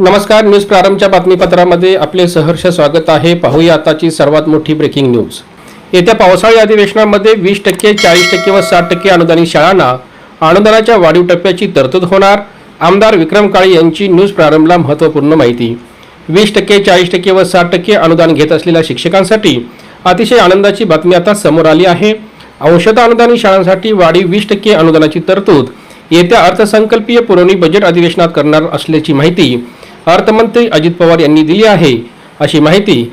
नमस्कार न्यूज प्रारंभच्या बातमीपत्रामध्ये आपले सहर्ष स्वागत आहे. पाहूया आताची सर्वात मोठी ब्रेकिंग न्यूज येत्या पावसाळी अधिवेशनामध्ये वीस टक्के चाळीस टक्के व साठ टक्के अनुदानित शाळांना अनुदानाच्या वाढीव टप्प्याची तरतूद होणार. आमदार विक्रम काळे यांची न्यूज प्रारंभला महत्त्वपूर्ण माहिती. वीस टक्के चाळीस टक्के व साठ टक्के अनुदान घेत असलेल्या शिक्षकांसाठी अतिशय आनंदाची बातमी आता समोर आली आहे. औषध अनुदानित शाळांसाठी वाढीव वीस टक्के अनुदानाची तरतूद येत्या अर्थसंकल्पीय पुरवणी बजेट अधिवेशनात करणार असल्याची माहिती अर्थमंत्री अजित पवार यांनी दिली आहे. अशी माहिती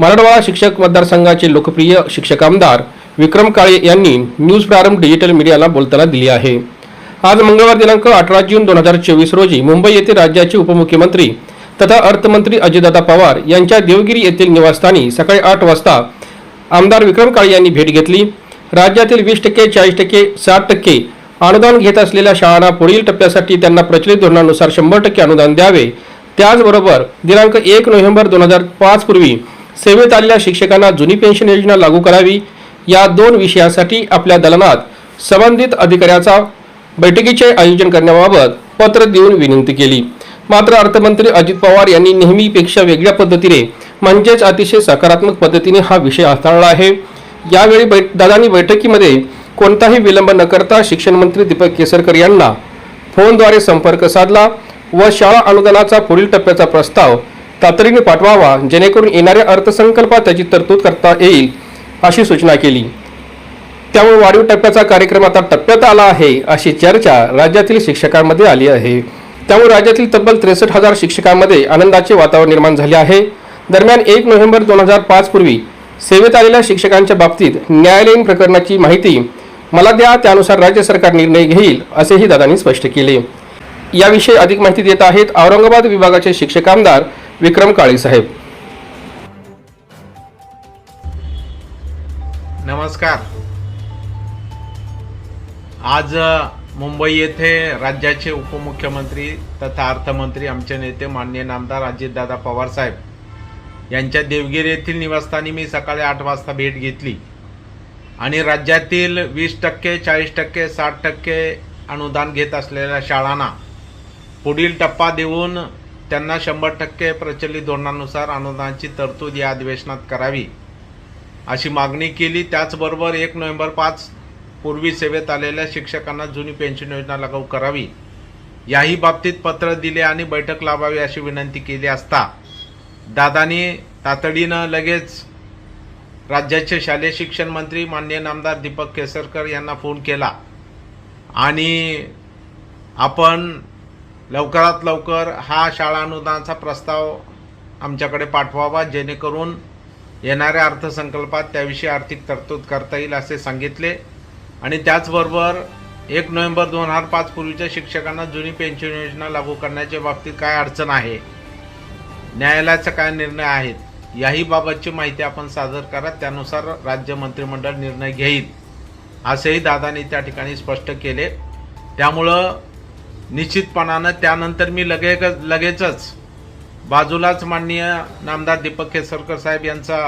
मराठवाडा शिक्षक मतदारसंघाचे लोकप्रिय शिक्षक आमदार विक्रम काळे यांनी न्यूज प्रारंभ डिजिटल मीडियाला बोलताना दिली आहे. आज मंगळवार दिनांक अठरा जून दोन हजार चोवीस रोजी मुंबई येथे राज्याचे उपमुख्यमंत्री तथा अर्थमंत्री अजितदादा पवार यांच्या देवगिरी येथील निवासस्थानी सकाळी आठ वाजता आमदार विक्रम काळे यांनी भेट घेतली. राज्यातील वीस टक्के चाळीस टक्के साठ टक्के अनुदान घेत असलेल्या शाळांना पुढील टप्प्यासाठी त्यांना प्रचलित धोरणानुसार शंभर टक्के अनुदान द्यावे. त्याचबरोबर दिनांक एक नोव्हेंबर दोन हजार पाच पूर्वी सेवेत आलेल्या शिक्षकांना जुनी पेन्शन योजना लागू करावी. या दोन विषयासाठी आपल्या दलनात संबंधित अधिकाऱ्याचा बैठकीचे आयोजन करण्याबाबत पत्र देऊन विनंती केली. मात्र अर्थमंत्री अजित पवार यांनी नेहमीपेक्षा वेगळ्या पद्धतीने म्हणजेच अतिशय सकारात्मक पद्धतीने हा विषय हाताळला आहे. यावेळी बै दादांनी बैठकीमध्ये कोणताही विलंब न करता शिक्षण मंत्री दीपक केसरकर यांना फोनद्वारे संपर्क साधला. व शाळा अनुदानाचा पुढील टप्प्याचा प्रस्ताव तातडीने पाठवावा जेणेकरून येणाऱ्या अर्थसंकल्पात त्याची तरतूद करता येईल अशी सूचना केली. त्यामुळे वाढीव टप्प्याचा कार्यक्रम आता टप्प्यात आला आहे अशी चर्चा राज्यातील शिक्षकांमध्ये आली आहे. त्यामुळे राज्यातील तब्बल त्रेसष्ट हजार शिक्षकांमध्ये आनंदाचे वातावरण निर्माण झाले आहे. दरम्यान एक नोव्हेंबर दोन हजार पाच पूर्वी सेवेत आलेल्या शिक्षकांच्या बाबतीत न्यायालयीन प्रकरणाची माहिती मला द्या त्यानुसार राज्य सरकार निर्णय घेईल असेही दादांनी स्पष्ट केले. याविषयी अधिक माहिती देत आहेत औरंगाबाद विभागाचे शिक्षक आमदार विक्रम काळे साहेब. नमस्कार. आज मुंबई येथे राज्याचे उपमुख्यमंत्री तथा अर्थमंत्री आमचे नेते माननीय नामदार अजितदादा पवार साहेब यांच्या देवगिरी येथील निवासस्थानी मी सकाळी आठ वाजता भेट घेतली. आणि राज्यातील वीस टक्के चाळीस टक्के साठ टक्के अनुदान घेत असलेल्या शाळांना पुढील टप्पा देऊन त्यांना शंभर टक्के प्रचलित धोरणानुसार अनुदानाची तरतूद या अधिवेशनात करावी. अशी मागणी केली. त्याचबरोबर एक नोव्हेंबर पाच पूर्वी सेवेत आलेल्या शिक्षकांना जुनी पेन्शन योजना लागू करावी. याही बाबतीत पत्र दिले आणि बैठक लावावी अशी विनंती केली असता दादानी तातडीनं लगेच राज्याचे शालेय शिक्षण मंत्री माननीय नामदार दीपक केसरकर यांना फोन केला आणि आपण लवकरात लवकर हा शाळा अनुदानाचा प्रस्ताव आमच्याकडे पाठवावा जेणेकरून येणाऱ्या अर्थसंकल्पात त्याविषयी आर्थिक तरतूद करता येईल असे सांगितले. आणि त्याचबरोबर एक नोव्हेंबर दोन हजार पाच पूर्वीच्या शिक्षकांना जुनी पेन्शन योजना लागू करण्याच्या बाबतीत काय अडचण आहे? न्यायालयाचा काय निर्णय आहेत याही बाबतची माहिती आपण सादर करा. त्यानुसार राज्य मंत्रिमंडळ निर्णय घेईल असेही दादांनी त्या ठिकाणी स्पष्ट केले. त्यामुळं निश्चितपणानं त्यानंतर मी लगेच लगेचच बाजूलाच माननीय नामदार दीपक केसरकर साहेब यांचा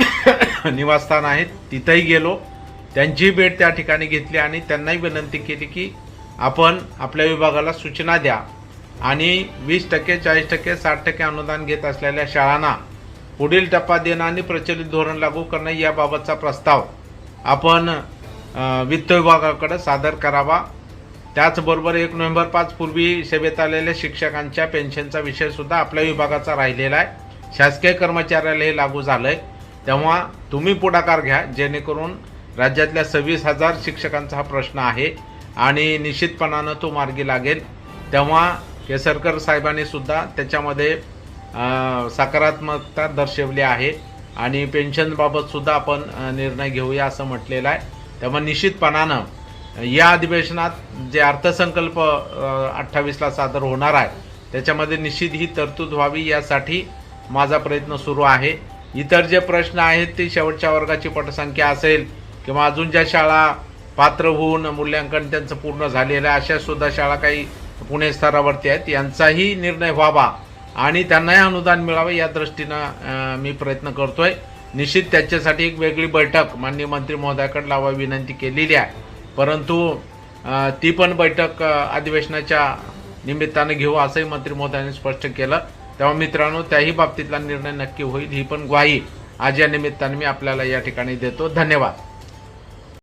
निवासस्थान आहे. तिथंही गेलो. त्यांचीही भेट त्या ठिकाणी घेतली आणि त्यांनाही विनंती केली की आपण आपल्या विभागाला सूचना द्या आणि वीस टक्के चाळीस टक्के साठ टक्के अनुदान घेत असलेल्या शाळांना पुढील टप्पा देणं आणि प्रचलित धोरण लागू करणं याबाबतचा प्रस्ताव आपण वित्त विभागाकडे सादर करावा. त्याचबरोबर एक नोव्हेंबर पाच पूर्वी सेवेत आलेल्या शिक्षकांच्या पेन्शनचा विषय सुद्धा आपल्या विभागाचा राहिलेला आहे. शासकीय कर्मचाऱ्याला हे लागू झालं आहे तेव्हा तुम्ही पुढाकार घ्या जेणेकरून राज्यातल्या सव्वीस हजार शिक्षकांचा हा प्रश्न आहे आणि निश्चितपणानं तो मार्गी लागेल. तेव्हा केसरकर साहेबांनी सुद्धा त्याच्यामध्ये सकारात्मकता दर्शवली आहे आणि पेन्शनबाबतसुद्धा आपण निर्णय घेऊया असं म्हटलेलं आहे. तेव्हा निश्चितपणानं या अधिवेशनात जे अर्थसंकल्प अठ्ठावीसला सादर होणार आहे त्याच्यामध्ये निश्चित ही तरतूद व्हावी यासाठी माझा प्रयत्न सुरू आहे. इतर जे प्रश्न आहेत ते शेवटच्या वर्गाची पटसंख्या असेल किंवा अजून ज्या शाळा पात्र होऊन मूल्यांकन त्यांचं पूर्ण झालेलं आहे अशा सुद्धा शाळा काही पुणे स्तरावरती आहेत. यांचाही निर्णय व्हावा आणि त्यांनाही अनुदान मिळावं या दृष्टीनं मी प्रयत्न करतोय. निश्चित त्याच्यासाठी एक वेगळी बैठक माननीय मंत्री महोदयाकडे लावा विनंती केलेली आहे. परंतु ती पण बैठक अधिवेशनाच्या निमित्तानं घेऊ असंही मंत्री महोदयांनी स्पष्ट केलं. तेव्हा मित्रांनो त्याही बाबतीतला निर्णय नक्की होईल ही पण ग्वाही आज या निमित्तानं मी आपल्याला या ठिकाणी देतो. धन्यवाद.